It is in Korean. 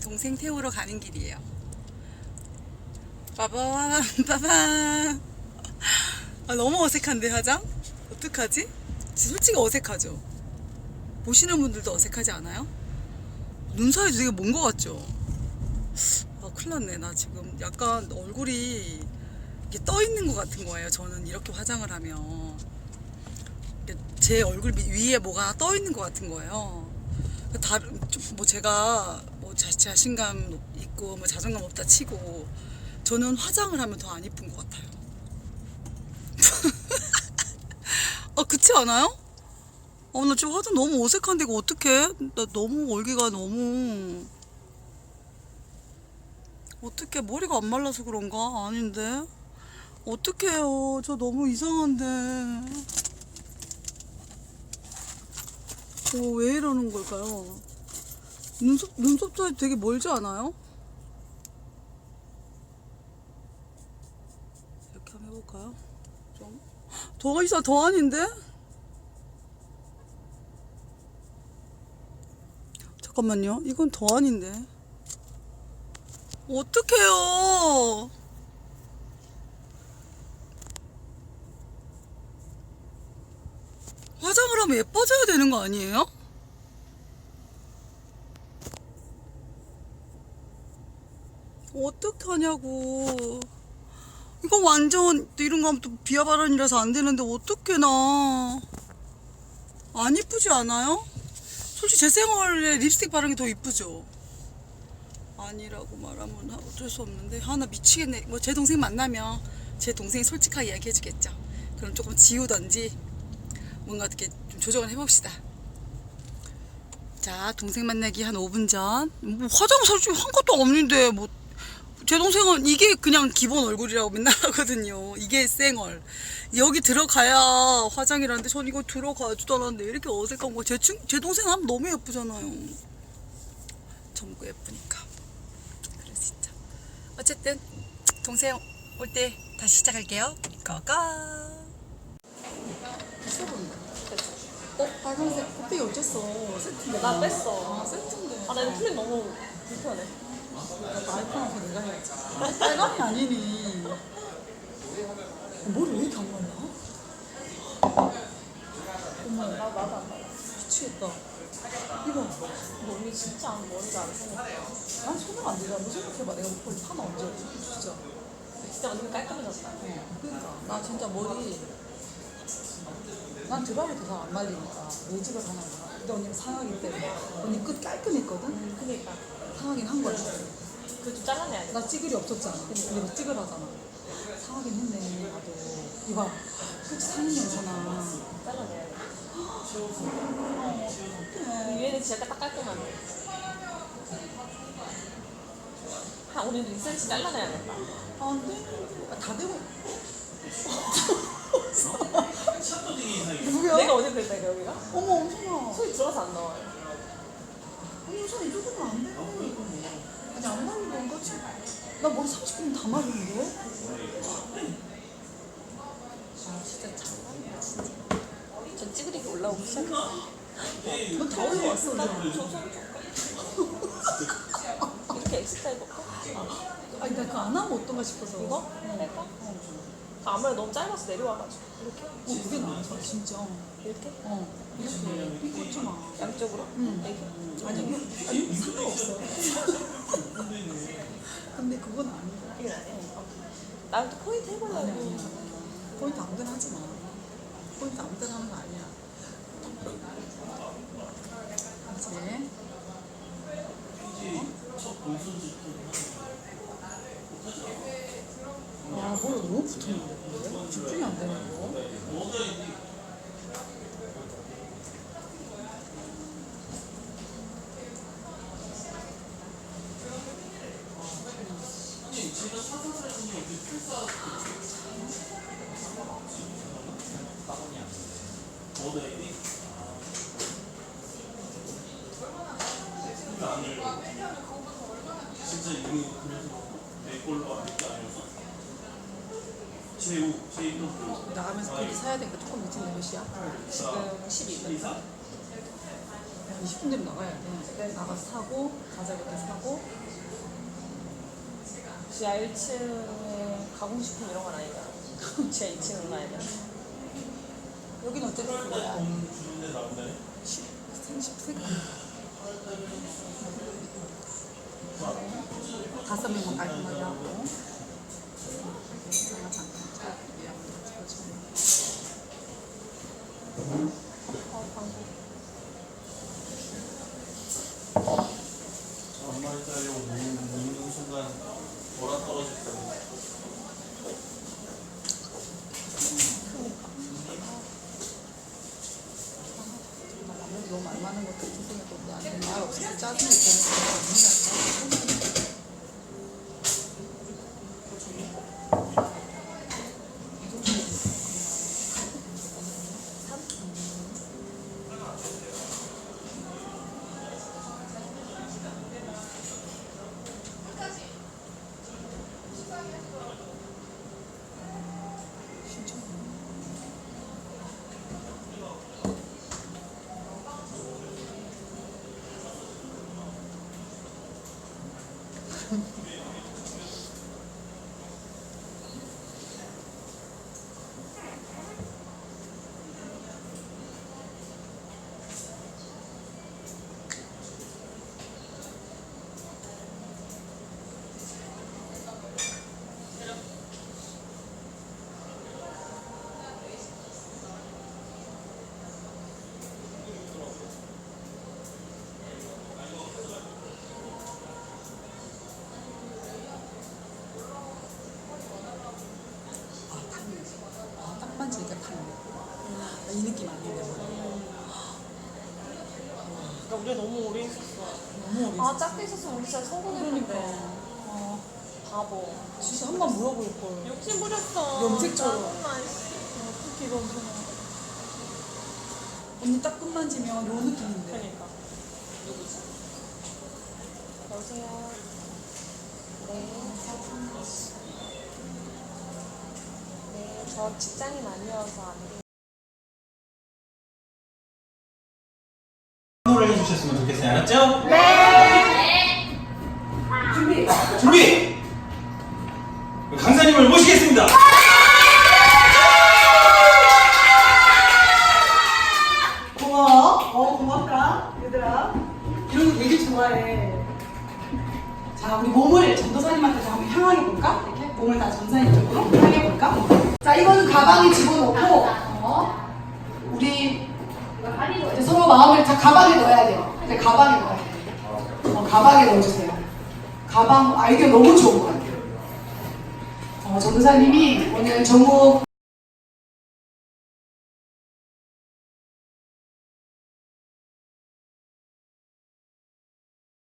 동생 태우러 가는 길이에요. 빠밤 빠밤. 아 너무 어색한데 화장? 어떡하지? 솔직히 어색하죠. 보시는 분들도 어색하지 않아요? 눈 사이 되게 먼 것 같죠? 아 큰일 났네 나 지금 약간 얼굴이 이렇게 떠 있는 것 같은 거예요. 저는 이렇게 화장을 하면 제 얼굴 위- 위에 뭐가 떠 있는 것 같은 거예요. 다른 좀뭐 제가 뭐 자, 자신감 있고 뭐 자존감 없다 치고 저는 화장을 하면 더 안 이쁜 것 같아요. 아 그렇지 않아요? 어, 나 지금 화장 너무 어색한데 이거 어떡해? 나 너무 얼기가 너무 어떡해 머리가 안 말라서 그런가? 아닌데 어떡해요 저 너무 이상한데 어, 왜 이러는 걸까요? 눈썹, 눈썹 사이 되게 멀지 않아요? 이렇게 한번 해볼까요? 좀. 더 이상 더 아닌데? 잠깐만요. 이건 더 아닌데. 어떡해요. 화장을 하면 예뻐져야 되는 거 아니에요? 어떡하냐고. 이거 완전 이런 거 하면 또 비하 발언이라서 안 되는데 어떡해 나. 안 이쁘지 않아요? 솔직히 제 생얼에 립스틱 바르는 게 더 이쁘죠? 아니라고 말하면 하- 어쩔 수 없는데 하나 미치겠네. 뭐 제 동생 만나면 제 동생이 솔직하게 이야기해 주겠죠. 그럼 조금 지우던지 뭔가 어떻게 좀 조정을 해봅시다. 자, 동생 만나기 한 5분 전. 뭐 화장 솔직히 한 것도 없는데 뭐 제 동생은 이게 그냥 기본 얼굴이라고 맨날 하거든요. 이게 생얼. 여기 들어가야 화장이라는데 전 이거 들어가지도 않았는데 이렇게 어색한 거. 제, 친, 제 동생 하면 너무 예쁘잖아요. 젊고 예쁘니까. 그래 진짜. 어쨌든 동생 올 때 다시 시작할게요. 고고. 어? 빨간색 그때 어쨌어 세트인데 나 뺐어. 아 세트인데 아, 나 이거 플립 너무 불편해. 아이폰하고 내가 해야지 빨간이 아니니 머리 왜 이렇게 안 말라? 엄마 나, 나도 안 나. 미치겠다 이거 너 언니 진짜 안 머리가 안 생겼어. 난 손을 안 되잖아 너 생각해봐 내가 목걸이 파마 언제 했지 진짜 진짜 언니 깔끔해졌다. 그러니까 나 진짜 머리 난 드라마 더잘 안 말리니까 내 집에 가는 거야 근데 언니가 상하기 때문에 언니 끝 깔끔했거든? 음, 그니까. 상하긴 한 거야 그거 좀 잘라내야 돼. 나 찌글이 없었잖아. 근데 막 찌글하잖아. 상하긴 했네, 나도. 이봐, 그치 상인 냄새나. 잘라내야 돼. 위에는 진짜 딱 깔끔한데. 한 우리도 2cm 잘라내야 된다. 아, 안 돼. 아, 다 되고. 누구야? 내가 어디 그랬다, 여기가? 어머, 엄청나. 손이 들어가서 안 나와요. 우선 이 정도면 안 돼. 아니, 안 말린 건가, 지금? 나 머리 30분 다 말리는데? 아, 진짜 잘한다, 진짜. 전 찌그리기 올라오기 시작했어. 넌다 올라왔어, 나 그냥. 조선 이렇게 엑스타 해볼까? 아니, 나 그거 안 하면 어떤가 싶어서. 이거? 어. 할 까? 아무래도 너무 짧아서 내려와가지고. 이렇게? 어, 그게 나아, 진짜. 이렇게? 어, 이렇게. 꽂지 마. 양쪽으로? 응. 이렇게? 아니, 이거- 아니, 상관없어. 근데 그건 아니야. 이건 아니야. 나는 또 포인트 해보려고. 아니 아니야. 포인트 아무데나 하지 마. 포인트 아무데나 하는 거 아니야. 이제 어? 아, 머리 너무 붙었는데? 집중이 안 되는 거. 진짜 이거 그래서 내 걸로 안 했다 아니었어? 제우, 제이도 나가면서 거기 사야 되니까 조금 밑에 내 몇이야? 지금 12분. 20분 되면 나가야 돼. 나가서 사고 몇개 사고 지하 1층에 가공식품 이런 건 아니다. 지하 2층은 가야 돼. 여기는 어쨌든 그거야. 돈 주는데 나온다네. 30세 다섯 명만 깔끔하게 하고 어, 방금. 한 마리 짜려고 먹는, 먹는 순간 돌아 떨어질 거야. 라면 너무 많이 많은 것도 세상에 또안 되는 말 없어서 짜증이 되는 거 아, 판매. 아, 딱 만지니까 판매. 아, 이 느낌 아닌데. 그러니까 우리 너무 오래 있었어. 너무 오래 아, 있었어. 작게 있었으면 우리 진짜 성공했는데. 어, 바보. 진짜 한 번 물어볼 걸. 욕심 부렸어. 염색처럼. 짜증나, 씨. 어떻게 이런 생각. 언니 딱 끝만지면 요 느낌인데. 그러니까. 누구지? 여보세요. 네. 네, 저 직장인 아니어서 안 돼요. 해주셨으면 좋겠어요. 알았죠? 네. 준비. 준비. 강사님을 모시겠습니다. 고마워. 어, 고맙다. 얘들아. 이런 거 되게 좋아해. 자, 우리 몸을 전도사님한테 한번 향하게 볼까? 이렇게 몸을 다 전사님 쪽으로 향해 볼까? 자, 이거는 가방에 집어넣고, 어, 우리 마음을 자 가방에 넣어야 돼요. 이제 가방에 넣어야 돼요. 어, 가방에 넣어주세요. 가방 아이디어 너무 좋은 것 같아요. 어, 전도사님이 오늘 정목